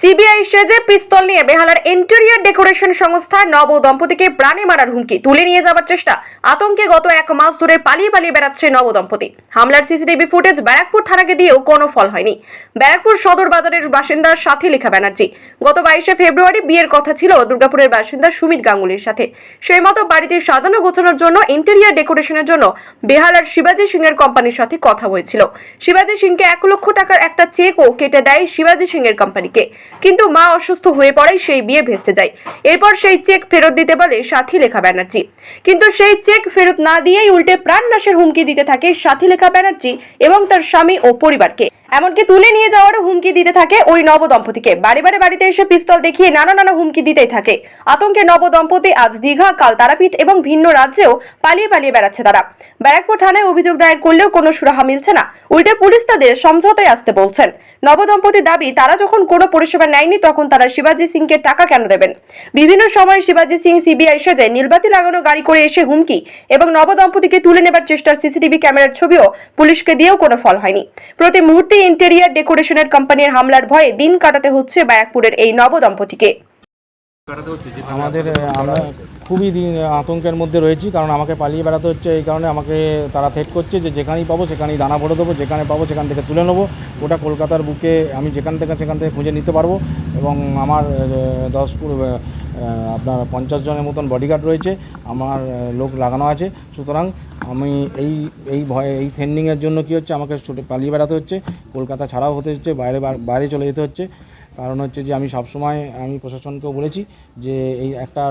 CBI সেজে পিস্তল নিয়ে বেহালার interior decoration সংস্থা নব দম্পতিকে প্রাণে মারার হুমকি। তুলে নিয়ে যাবার চেষ্টা। আতঙ্কে গত এক মাস ধরে পালিয়ে পালিয়ে বেড়াচ্ছে নব দম্পতি। হামলার সিসিটিভি ফুটেজ ব্যারাকপুর থানাকে দিয়েও কোনো ফল হয়নি। ব্যারাকপুর সদর বাজারের বাসিন্দা সাথী লেখা ব্যানার্জি। গত বাইশে ফেব্রুয়ারি বিয়ের কথা ছিল দুর্গাপুরের বাসিন্দা সুমিত গাঙ্গুলির সাথে। সেই মতো বাড়িতে সাজানো গোছানোর জন্য, ইন্টেরিয়ার ডেকোরেশনের জন্য বেহালার শিবাজি সিং এর কোম্পানির সাথে কথা হয়েছিল। শিবাজি সিংকে এক লক্ষ টাকার একটা চেকও কেটে দেয় শিবাজি সিং এর কোম্পানিকে। কিন্তু মা অসুস্থ হয়ে পড়ায় সেই বিয়ে ভেস্তে যায়। এরপর সেই চেক ফেরত দিতে বলে সাথী লেখা ব্যানার্জি। কিন্তু সেই চেক ফেরত না দিয়েই উল্টে প্রাণ নাশের হুমকি দিতে থাকে সাথী লেখা ব্যানার্জি এবং তার স্বামী ও পরিবারকে। এমনকি তুলে নিয়ে যাওয়ারও হুমকি দিতে থাকে ওই নব দম্পতিকে বাড়ি বাড়ি বাড়িতে এসে পিস্তল দেখিয়ে নানা নানা হুমকি দিতেই থাকে। আতঙ্কে নব দম্পতি আজ দীঘা কাল তারাপীঠ এবং ভিন্ন রাজ্যেও পালিয়ে পালিয়ে বেড়াচ্ছে তারা। ব্যারাকপুর থানায় অভিযোগ দায়ের করলেও কোনো সুরাহা মিলছে না। উল্টে পুলিশ তাদের সমঝোতায় আসতে বলছেন। নবদম্পতি দাবি, তারা যখন কোনো পরিষেবা নেয়নি তখন তারা শিবাজি সিংকে টাকা কেন দেবেন? বিভিন্ন সময় শিবাজি সিং সিবিআই সেজে নীলবাতি লাগানো গাড়ি করে এসে হুমকি এবং নবদম্পতিকে তুলে নেবার চেষ্টার সিসিটিভি ক্যামেরার ছবিও পুলিশকে দিয়েও কোনো ফল হয়নি। প্রতি মুহূর্তে ইন্টেরিয়ার ডেকোরেশনের কোম্পানির হামলার ভয়ে দিন কাটাতে হচ্ছে ব্যারাকপুরের এই নবদম্পতিকে। আমাদের আমরা খুবই আতঙ্কের মধ্যে রয়েছি, কারণ আমাকে পালিয়ে বেড়াতে হচ্ছে এই কারণে আমাকে তারা থেট করছে যে যেখানেই পাবো সেখানেই দানা ভরে দেবো, যেখানে পাবো সেখান থেকে তুলে নেব। ওটা কলকাতার বুকে আমি যেখান থেকে সেখান থেকে খুঁজে নিতে পারব এবং আমার দশ আপনার পঞ্চাশ জনের মতন বডিগার্ড রয়েছে, আমার লোক লাগানো আছে। সুতরাং আমি এই এই ভয়ে, এই থ্রেন্ডিংয়ের জন্য কি হচ্ছে, আমাকে ছুটে পালিয়ে বেড়াতে হচ্ছে, কলকাতা ছাড়াও হতে হচ্ছে, বাইরে বাইরে চলে যেতে হচ্ছে। কারণ হচ্ছে যে আমি সবসময় আমি প্রশাসনকেও বলেছি যে এই একটা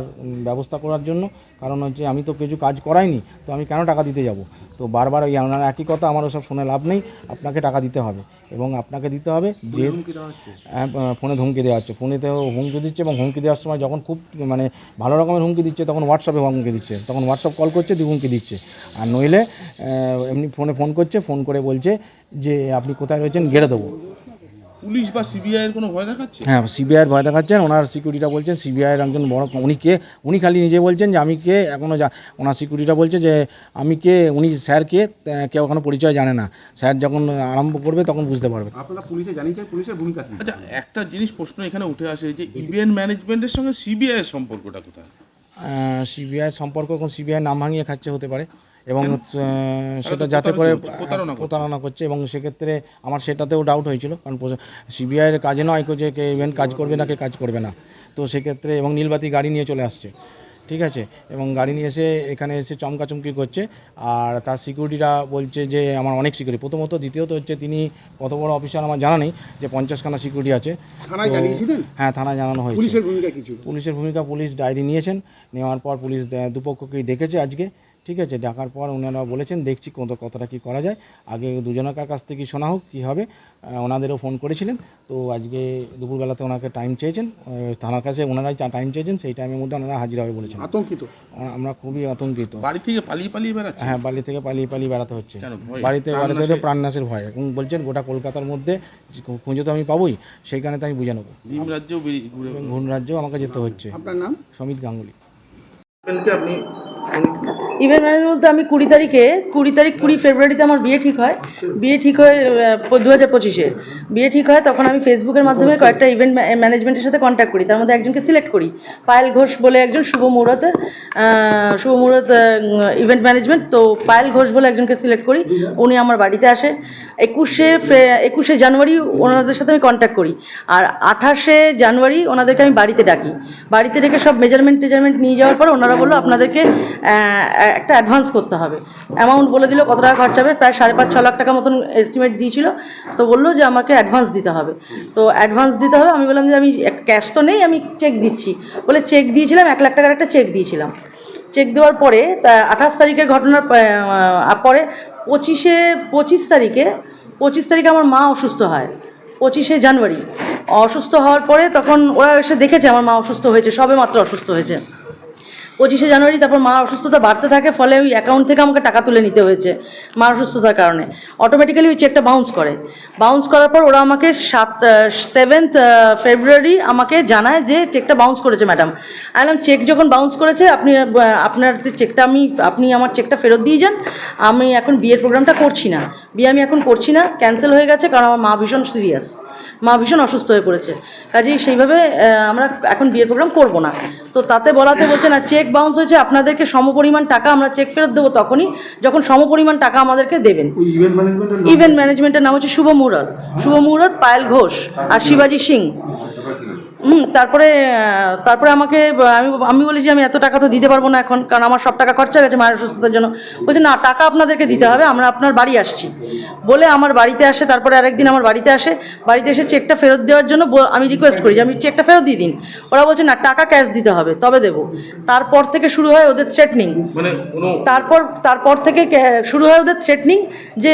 ব্যবস্থা করার জন্য কারণ হচ্ছে আমি তো কিছু কাজ করাইনি তো আমি কেন টাকা দিতে যাব? তো বারবার ওই আপনার একই কথা আমার ওসব শুনে লাভ নেই আপনাকে টাকা দিতে হবে এবং আপনাকে দিতে হবে যে দেওয়া হচ্ছে? হ্যাঁ, ফোনে দেওয়া হচ্ছে। ফোনেতেও হুমকি দিচ্ছে এবং হুমকি দেওয়ার সময় যখন খুব মানে ভালো রকমের হুমকি দিচ্ছে তখন হোয়াটসঅ্যাপে হুমকি দিচ্ছে তখন হোয়াটসঅ্যাপ কল করছে দিয়ে হুমকি দিচ্ছে। আর নইলে এমনি ফোনে ফোন করছে ফোন করে বলছে যে আপনি কোথায় রয়েছেন গেড়ে দেবো। পুলিশ বা সিবিআই এর কোনো ভয় দেখাচ্ছে? হ্যাঁ সিবিআইয়ের ভয় দেখাচ্ছেন ওনার সিকিউরিটিটা বলছেন সিবিআইয়ের একজন বড় উনি কে? উনি খালি নিজে বলছেন যে আমি কে? এখনও যা ওনার সিকিউরিটিটা বলছে যে আমি কে? উনি স্যার কে? আহ, কেউ এখনও পরিচয় জানে না। স্যার যখন আরম্ভ করবে তখন বুঝতে পারবে। আপনারা পুলিশে জানিয়েছেন পুলিশের ভূমিকা আচ্ছা একটা জিনিস প্রশ্ন এখানে উঠে আসে যে ইভেন্ট ম্যানেজমেন্টের সঙ্গে সিবিআই এর সম্পর্কটা কোথায়? সিবিআইয়ের সম্পর্ক এখন সিবিআই নাম ভাঙিয়ে খাচ্ছে হতে পারে। এবং সেটা যাতে করে প্রতারণা করছে। এবং সেক্ষেত্রে আমার সেটাতেও ডাউট হয়েছিল কারণ সিবিআইয়ের কাজে নয় যে কে ইভেন্ট কাজ করবে না কে কাজ করবে না। তো সেক্ষেত্রে এবং নীলবাতি গাড়ি নিয়ে চলে আসছে ঠিক আছে? এবং গাড়ি নিয়ে এসে এখানে এসে চমকাচমকি করছে আর তার সিকিউরিটিরা বলছে যে আমার অনেক সিকিউরিটি প্রথমত দ্বিতীয়ত হচ্ছে তিনি কত বড় অফিসার আমার জানা নেই যে পঞ্চাশখানা সিকিউরিটি আছে। হ্যাঁ থানায় জানানো হয়েছে। পুলিশের ভূমিকা পুলিশের ভূমিকা পুলিশ ডায়েরি নিয়েছেন নেওয়ার পর পুলিশ দুপক্ষকেই ডেকেছে আজকে। ঠিক আছে ডাকার পর ওনারা বলেছেন দেখছি কত কতটা কী করা যায়। আগে দুজনকার কাছ থেকে শোনা হোক কী হবে। ওনাদেরও ফোন করেছিলেন। তো আজকে দুপুরবেলাতে ওনাকে টাইম চেয়েছেন। থানার কাছে ওনারাই টাইম চেয়েছেন। সেই টাইমের মধ্যে ওনারা হাজির হবে বলেছেন। আতঙ্কিত? আমরা খুবই আতঙ্কিত। বাড়ি থেকে পালিয়ে পালিয়ে বেড়াচ্ছে? হ্যাঁ বাড়ি থেকে পালিয়ে পালিয়ে বেড়াতে হচ্ছে। বাড়িতে বাড়িতে নাশের- প্রাণনাশের ভয়। এবং বলছেন গোটা কলকাতার মধ্যে খুঁজে তো আমি পাবোই। সেইখানে তো আমি বুঝে নেব। রাজ্যেও ঘুণ রাজ্যেও আমাকে যেতে হচ্ছে। আপনার নাম? সমিত গাঙ্গুলি। আপনি ম্যানেজার বলতে আমি কুড়ি তারিখে, কুড়ি তারিখ, কুড়ি ফেব্রুয়ারিতে আমার বিয়ে ঠিক হয়। বিয়ে ঠিক হয় দু হাজার পঁচিশে। বিয়ে ঠিক হয়, তখন আমি ফেসবুকের মাধ্যমে কয়েকটা ইভেন্ট ম্যানেজমেন্টের সাথে কন্ট্যাক্ট করি। তার মধ্যে একজনকে সিলেক্ট করি। পায়েল ঘোষ বলে একজন শুভ মুহূর্তের শুভ মুহূর্ত ইভেন্ট ম্যানেজমেন্ট তো পায়েল ঘোষ বলে একজনকে সিলেক্ট করি। উনি আমার বাড়িতে আসে। একুশে একুশে জানুয়ারি ওনাদের সাথে আমি কন্ট্যাক্ট করি। আর আঠাশে জানুয়ারি ওনাদেরকে আমি বাড়িতে ডাকি। বাড়িতে ডেকে সব মেজারমেন্ট টেজারমেন্ট নিয়ে যাওয়ার পর ওনারা বলল, আপনাদেরকে একটা অ্যাডভান্স করতে হবে। অ্যামাউন্ট বলে দিল, কত টাকা খরচা হবে? প্রায় সাড়ে পাঁচ, ছ লাখ টাকা মতন এস্টিমেট দিয়েছিল। তো বলল যে আমাকে অ্যাডভান্স দিতে হবে। তো অ্যাডভান্স দিতে হবে, আমি বললাম যে আমি ক্যাশ তো নেই, আমি চেক দিচ্ছি। বলে চেক দিয়েছিলাম, এক লাখ টাকার একটা চেক দিয়েছিলাম। চেক দেওয়ার পরে, তা আঠাশ তারিখের ঘটনার পরে পঁচিশে, পঁচিশ তারিখে পঁচিশ তারিখে আমার মা অসুস্থ হয়। পঁচিশে জানুয়ারি। অসুস্থ হওয়ার পরে তখন ওরা এসে দেখেছে আমার মা অসুস্থ হয়েছে, সবে মাত্র অসুস্থ হয়েছে। পঁচিশে জানুয়ারি, তারপর মা অসুস্থতা বাড়তে থাকে, ফলে ওই অ্যাকাউন্ট থেকে আমাকে টাকা তুলে নিতে হয়েছে মা অসুস্থতার কারণে। অটোমেটিক্যালি ওই চেকটা বাউন্স করে। বাউন্স করার পর ওরা আমাকে সাত সেভেন্থ ফেব্রুয়ারি আমাকে জানায় যে চেকটা বাউন্স করেছে ম্যাডাম আইলাম চেক যখন বাউন্স করেছে, আপনি আপনার চেকটা আমি, আপনি আমার চেকটা ফেরত দিয়ে যান। আমি এখন বিয়ের প্রোগ্রামটা করছি না। বিয়ে আমি এখন করছি না। ক্যান্সেল হয়ে গেছে কারণ আমার মা ভীষণ সিরিয়াস মা ভীষণ অসুস্থ হয়ে পড়েছে। কাজেই সেইভাবে আমরা এখন বিয়ের প্রোগ্রাম করব না। তো তাতে বলাতে বলছে না চেক বাউন্স হয়েছে আপনাদেরকে সমপরিমাণ টাকা আমরা চেক ফেরত দেবো তখনই যখন সমপরিমাণ টাকা আমাদেরকে দেবেন। ইভেন্ট ম্যানেজমেন্টের নাম হচ্ছে শুভ মুহূর্ত। শুভ মুহূর্ত পায়েল ঘোষ আর শিবাজি সিং। তারপরে তারপরে আমাকে আমি আমি বলেছি আমি এত টাকা তো দিতে পারব না এখন কারণ আমার সব টাকা খরচা গেছে মায়ের অসুস্থতার জন্য। বলছে না টাকা আপনাদেরকে দিতে হবে আমরা আপনার বাড়ি আসছি। বলে আমার বাড়িতে আসে তারপরে আরেকদিন আমার বাড়িতে আসে বাড়িতে এসে চেকটা ফেরত দেওয়ার জন্য ব- আমি রিকোয়েস্ট করি যে আমি চেকটা ফেরত দিয়ে দিন। ওরা বলছে না টাকা ক্যাশ দিতে হবে তবে দেবো। তারপর থেকে শুরু হয় ওদের থ্রেটনিং মানে তারপর তারপর থেকে শুরু হয় ওদের থ্রেটনিং যে